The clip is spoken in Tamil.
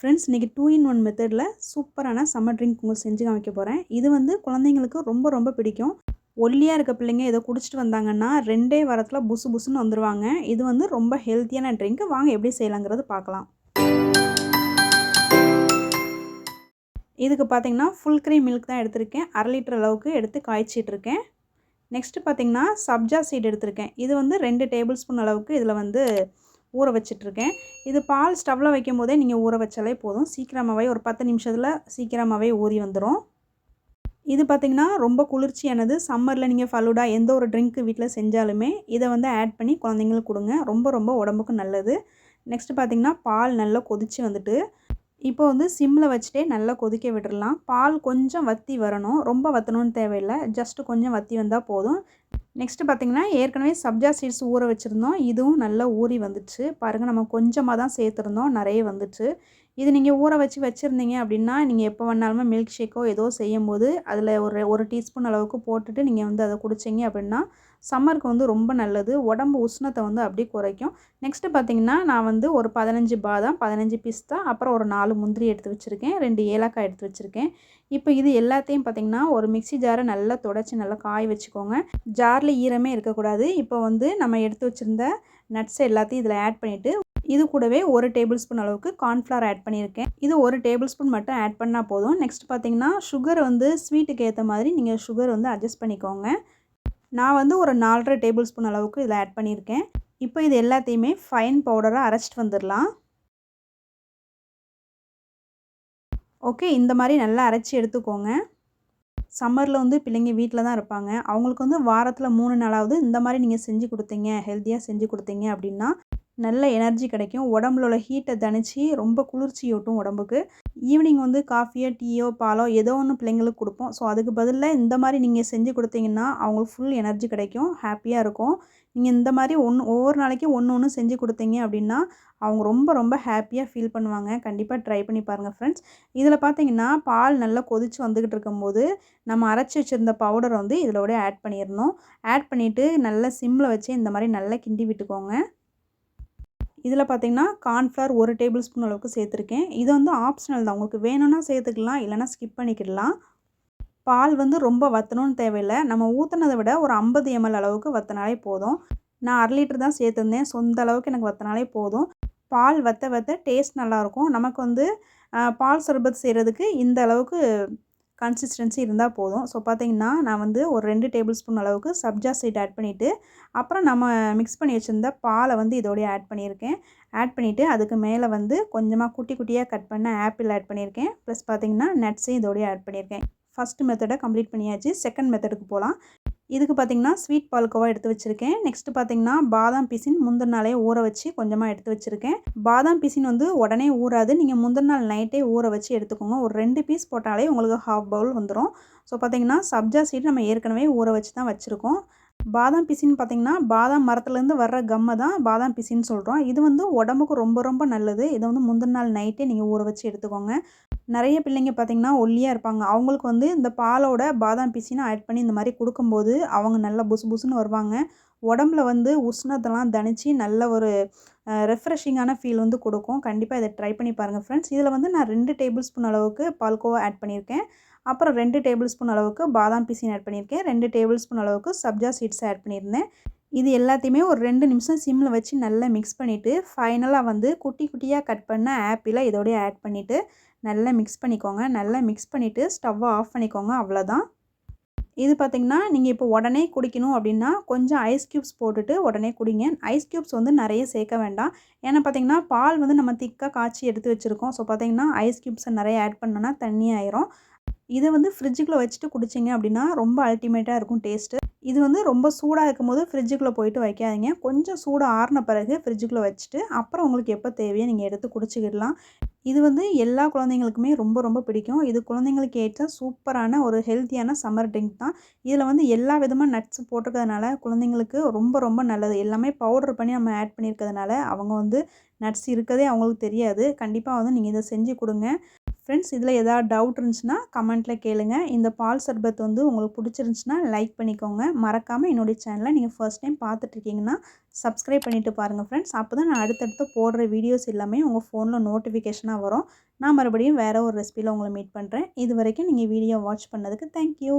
ஃப்ரெண்ட்ஸ் இன்றைக்கி டூ இன் ஒன் மெத்தடில் சூப்பரான சம்மர் ட்ரிங்க் உங்களுக்கு செஞ்சு காமிக்க போகிறேன் இது வந்து குழந்தைங்களுக்கு ரொம்ப ரொம்ப பிடிக்கும். ஒல்லியாக இருக்க பிள்ளைங்க இதை குடிச்சிட்டு வந்தாங்கன்னா ரெண்டே வாரத்தில் புசு புசுன்னு வந்துடுவாங்க இது வந்து ரொம்ப ஹெல்த்தியான ட்ரிங்க் வாங்க எப்படி செய்யலாங்கிறது பார்க்கலாம். இதுக்கு பார்த்தீங்கன்னா ஃபுல் க்ரீம் மில்க் தான் எடுத்திருக்கேன். அரை லிட்டர் அளவுக்கு எடுத்து காய்ச்சிட்டு இருக்கேன். நெக்ஸ்ட்டு பார்த்தீங்கன்னா சப்ஜா சீட் எடுத்திருக்கேன். இது வந்து ரெண்டு டேபிள் ஸ்பூன் அளவுக்கு இதில் வந்து ஊற வச்சிட்ருக்கேன். இது பால் ஸ்டவ்வில் வைக்கும் போதே நீங்கள் ஊற வச்சாலே போதும். சீக்கிரமாகவே ஒரு பத்து நிமிஷத்தில் சீக்கிரமாகவே ஊறி வந்துடும் இது பார்த்திங்கன்னா ரொம்ப குளிர்ச்சியானது. சம்மரில் நீங்கள் ஃபலூடா எந்த ஒரு ட்ரிங்க்கு வீட்டில் செஞ்சாலுமே இதை வந்து ஆட் பண்ணி குழந்தைங்களுக்கு கொடுங்க. ரொம்ப ரொம்ப உடம்புக்கு நல்லது. நெக்ஸ்ட்டு பார்த்திங்கன்னா பால் நல்லா கொதித்து வந்துட்டு இப்போ வந்து சிம்மில் வச்சுட்டே நல்லா கொதிக்க விட்டுடலாம் பால் கொஞ்சம் வற்றி வரணும். ரொம்ப வற்றணும்னு தேவையில்லை. ஜஸ்ட்டு கொஞ்சம் வற்றி வந்தால் போதும். நெக்ஸ்ட்டு பார்த்திங்கன்னா ஏற்கனவே சப்ஜா சீட்ஸ் ஊற வச்சுருந்தோம். இதுவும் நல்லா ஊறி வந்துச்சு. பாருங்கள் நம்ம கொஞ்சமாக தான் சேர்த்துருந்தோம். நிறைய வந்துச்சு. இது நீங்கள் ஊற வச்சு வச்சுருந்தீங்க அப்படின்னா நீங்கள் எப்போ வேணாலுமே மில்க் ஷேக்கோ ஏதோ செய்யும் போது அதில் ஒரு ஒரு டீஸ்பூன் அளவுக்கு போட்டுட்டு நீங்கள் வந்து அதை குடிச்சிங்க அப்படின்னா சம்மருக்கு வந்து ரொம்ப நல்லது. உடம்பு உஷ்ணத்தை வந்து அப்படியே குறைக்கும். நெக்ஸ்ட்டு பார்த்திங்கன்னா நான் வந்து ஒரு பதினஞ்சு பாதாம் பதினஞ்சு பிஸ்தா அப்புறம் ஒரு நாலு முந்திரி எடுத்து வச்சுருக்கேன். ரெண்டு ஏலக்காய் எடுத்து வச்சுருக்கேன். இப்போ இது எல்லாத்தையும் பார்த்திங்கன்னா ஒரு மிக்சி ஜாரை நல்லா தொடச்சி நல்லா காய வச்சுக்கோங்க. ஜாரில் ஈரமே இருக்கக்கூடாது. இப்போ வந்து நம்ம எடுத்து வச்சுருந்த நட்ஸ் எல்லாத்தையும் இதில் ஆட் பண்ணிவிட்டு இது கூடவே ஒரு டேபிள் ஸ்பூன் அளவுக்கு கார்ன்ஃப்ளவர் ஆட் பண்ணியிருக்கேன். இது ஒரு டேபிள் ஸ்பூன் மட்டும் ஆட் பண்ணால் போதும். நெக்ஸ்ட் பார்த்திங்கன்னா சுகர் வந்து ஸ்வீட்டுக்கு ஏற்ற மாதிரி நீங்கள் சுகர் வந்து அட்ஜஸ்ட் பண்ணிக்கோங்க. நான் வந்து ஒரு நாலரை டேபிள் ஸ்பூன் அளவுக்கு இதில் ஆட் பண்ணியிருக்கேன். இப்போ இது எல்லாத்தையுமே ஃபைன் பவுடராக அரைச்சிட்டு வந்துடலாம். ஓகே இந்த மாதிரி நல்லா அரைச்சி எடுத்துக்கோங்க. சம்மரில் வந்து பிள்ளைங்க வீட்டில் தான் இருப்பாங்க. அவங்களுக்கு வந்து வாரத்தில் மூணு நாளாவது இந்த மாதிரி நீங்கள் செஞ்சு கொடுத்தீங்க ஹெல்த்தியாக செஞ்சு கொடுத்தீங்க அப்படின்னா நல்ல எனர்ஜி கிடைக்கும். உடம்புல உள்ள ஹீட்டை தணித்து ரொம்ப குளிர்ச்சியூட்டும் உடம்புக்கு. ஈவினிங் வந்து காஃபியோ டீயோ பாலோ ஏதோ ஒன்று பிள்ளைங்களுக்கு கொடுப்போம். ஸோ அதுக்கு பதிலாக இந்த மாதிரி நீங்கள் செஞ்சு கொடுத்தீங்கன்னா அவங்களுக்கு ஃபுல் எனர்ஜி கிடைக்கும். ஹாப்பியாக இருக்கும். நீங்கள் இந்த மாதிரி ஒன்று ஒவ்வொரு நாளைக்கும் ஒன்று ஒன்று செஞ்சு கொடுத்தீங்க அப்படின்னா அவங்க ரொம்ப ரொம்ப ஹாப்பியாக ஃபீல் பண்ணுவாங்க. கண்டிப்பாக ட்ரை பண்ணி பாருங்கள் ஃப்ரெண்ட்ஸ் இதில் பார்த்தீங்கன்னா பால் நல்லா கொதித்து வந்துக்கிட்டு இருக்கும்போது நம்ம அரைச்சி வச்சுருந்த பவுடர் வந்து இதிலோட ஆட் பண்ணிடணும். ஆட் பண்ணிவிட்டு நல்லா சிம்மில் வச்சு இந்த மாதிரி நல்லா கிண்டி விட்டுக்கோங்க. இதில் பார்த்திங்கன்னா கார்ன்ஃப்ளவர் ஒரு டேபிள் ஸ்பூன் அளவுக்கு சேர்த்துருக்கேன். இது வந்து ஆப்ஷனல் தான். உங்களுக்கு வேணும்னா சேர்த்துக்கலாம் இல்லைனா ஸ்கிப் பண்ணிக்கிடலாம். பால் வந்து ரொம்ப வற்றணும்னு தேவையில்லை. நம்ம ஊற்றுனதை விட ஒரு ஐம்பது எம்எல் அளவுக்கு வற்றினாலே போதும். நான் அரை லிட்டர் தான் சேர்த்துருந்தேன். சொந்த அளவுக்கு எனக்கு வற்றினாலே போதும். பால் வற்ற வற்ற டேஸ்ட் நல்லாயிருக்கும் நமக்கு வந்து பால் சர்பத் செய்கிறதுக்கு இந்த அளவுக்கு கன்சிஸ்டன்சி இருந்தால் போதும். ஸோ பார்த்திங்கன்னா நான் வந்து ஒரு ரெண்டு டேபிள் ஸ்பூன் அளவுக்கு சப்ஜா சீட் ஆட் பண்ணிவிட்டு அப்புறம் நம்ம மிக்ஸ் பண்ணி வச்சுருந்த பாலை வந்து இதோடய ஆட் பண்ணியிருக்கேன். ஆட் பண்ணிவிட்டு அதுக்கு மேலே வந்து கொஞ்சமாக குட்டி குட்டியாக கட் பண்ண ஆப்பிள் ஆட் பண்ணியிருக்கேன். ப்ளஸ் பார்த்திங்கன்னா நட்ஸையும் இதோடய ஆட் பண்ணியிருக்கேன். ஃபஸ்ட்டு மெத்தடை கம்ப்ளீட் பண்ணியாச்சு. செகண்ட் மெத்தடுக்கு போகலாம் இதுக்கு பார்த்திங்கன்னா ஸ்வீட் பால்கோவா எடுத்து வச்சுருக்கேன். நெக்ஸ்ட்டு பார்த்திங்கன்னா பாதாம் பிசின் முந்தின நாளே ஊற வச்சு கொஞ்சமாக எடுத்து வச்சுருக்கேன். பாதாம் பிசின் வந்து உடனே ஊறாது. நீங்கள் முந்தின நாள் நைட்டே ஊற வச்சு எடுத்துக்கோங்க. ஒரு ரெண்டு பீஸ் போட்டாலே உங்களுக்கு ஹாஃப் பவுல் வந்துடும் ஸோ பார்த்திங்கன்னா சப்ஜா சீட் நம்ம ஏற்கனவே ஊற வச்சு தான் வச்சுருக்கோம். பாதாம் பிசின்னு பார்த்திங்கன்னா பாதாம் மரத்துலேருந்து வர்ற கம்மை தான் பாதாம் பிசின்னு சொல்கிறோம் இது வந்து உடம்புக்கு ரொம்ப ரொம்ப நல்லது. இதை வந்து முந்தின நாள் நைட்டே நீங்கள் ஊற வச்சு எடுத்துக்கோங்க. நிறைய பிள்ளைங்க பார்த்திங்கன்னா ஒல்லியாக இருப்பாங்க. அவங்களுக்கு வந்து இந்த பாலோட பாதாம் பிசினை ஆட் பண்ணி இந்த மாதிரி கொடுக்கும்போது அவங்க நல்லா புசு புசுன்னு வருவாங்க. உடம்புல வந்து உஷ்ணத்தெல்லாம் தணித்து நல்ல ஒரு ரெஃப்ரெஷிங்கான ஃபீல் வந்து கொடுக்கும். கண்டிப்பாக இதை ட்ரை பண்ணி பாருங்கள் ஃப்ரெண்ட்ஸ் இதில் வந்து நான் ரெண்டு டேபிள் ஸ்பூன் அளவுக்கு பால்கோவா ஆட் பண்ணியிருக்கேன். அப்புறம் ரெண்டு டேபிள் ஸ்பூன் அளவுக்கு பாதாம் பீசின் ஆட் பண்ணியிருக்கேன். ரெண்டு டேபிள் ஸ்பூன் அளவுக்கு சப்ஜா சீட்ஸ் ஆட் பண்ணியிருந்தேன். இது எல்லாத்தையுமே ஒரு ரெண்டு நிமிஷம் சிம்மில் வச்சு நல்லா மிக்ஸ் பண்ணிவிட்டு ஃபைனலாக வந்து குட்டி குட்டியாக கட் பண்ண ஆப்பிளை இதோடய ஆட் பண்ணிவிட்டு நல்லா மிக்ஸ் பண்ணிக்கோங்க. நல்லா மிக்ஸ் பண்ணிவிட்டு ஸ்டவ்வை ஆஃப் பண்ணிக்கோங்க. அவ்வளோதான் இது பார்த்திங்கன்னா நீங்கள் இப்போ உடனே குடிக்கணும் அப்படின்னா கொஞ்சம் ஐஸ் க்யூப்ஸ் போட்டுட்டு உடனே குடிங்க. ஐஸ் க்யூப்ஸ் வந்து நிறைய சேர்க்க வேண்டாம். ஏன்னா பார்த்திங்கன்னா பால் வந்து நம்ம திக்காக காய்ச்சி எடுத்து வச்சுருக்கோம். ஸோ பார்த்திங்கன்னா ஐஸ் க்யூப்ஸை நிறைய ஆட் பண்ணோன்னா தண்ணி ஆயிரும். இதை வந்து ஃப்ரிட்ஜுக்குள்ளே வச்சுட்டு குடிச்சிங்க அப்படின்னா ரொம்ப அல்டிமேட்டாக இருக்கும் டேஸ்ட்டு இது வந்து ரொம்ப சூடாக இருக்கும் போது ஃப்ரிட்ஜுக்குள்ளே போயிட்டு வைக்காதீங்க. கொஞ்சம் சூடாக ஆறின பிறகு ஃப்ரிட்ஜுக்குள்ளே வச்சுட்டு அப்புறம் உங்களுக்கு எப்போ தேவையோ நீங்கள் எடுத்து குடிச்சிக்கிடலாம். இது வந்து எல்லா குழந்தைங்களுக்குமே ரொம்ப ரொம்ப பிடிக்கும். இது குழந்தைங்களுக்கு ஏற்ற சூப்பரான ஒரு ஹெல்த்தியான சம்மர் ட்ரிங்க் தான். இதில் வந்து எல்லா விதமாக நட்ஸ் போட்டிருக்கிறதுனால குழந்தைங்களுக்கு ரொம்ப ரொம்ப நல்லது. எல்லாமே பவுடர் பண்ணி நம்ம ஆட் பண்ணியிருக்கிறதுனால அவங்க வந்து நட்ஸ் இருக்கதே அவங்களுக்கு தெரியாது. கண்டிப்பாக வந்து நீங்கள் இதை செஞ்சு கொடுங்க. ஃப்ரெண்ட்ஸ் இதில் ஏதாவது டவுட் இருந்துச்சுன்னா கமெண்ட்டில் கேளுங்க. இந்த பால் சர்பத் வந்து உங்களுக்கு பிடிச்சிருந்துச்சுன்னா லைக் பண்ணிக்கோங்க. மறக்காமல் என்னுடைய சேனலை நீங்கள் ஃபர்ஸ்ட் டைம் பார்த்துட்ருக்கீங்கன்னா சப்ஸ்கிரைப் பண்ணிவிட்டு பாருங்கள் ஃப்ரெண்ட்ஸ் அப்போ தான் நான் அடுத்தடுத்து போடுற வீடியோஸ் எல்லாமே உங்கள் ஃபோனில் நோட்டிஃபிகேஷனாக வரும். நான் மறுபடியும் வேறு ஒரு ரெசிபியில் உங்களை மீட் பண்ணுறேன் இது வரைக்கும் நீங்கள் வீடியோ வாட்ச் பண்ணதுக்கு தேங்க்யூ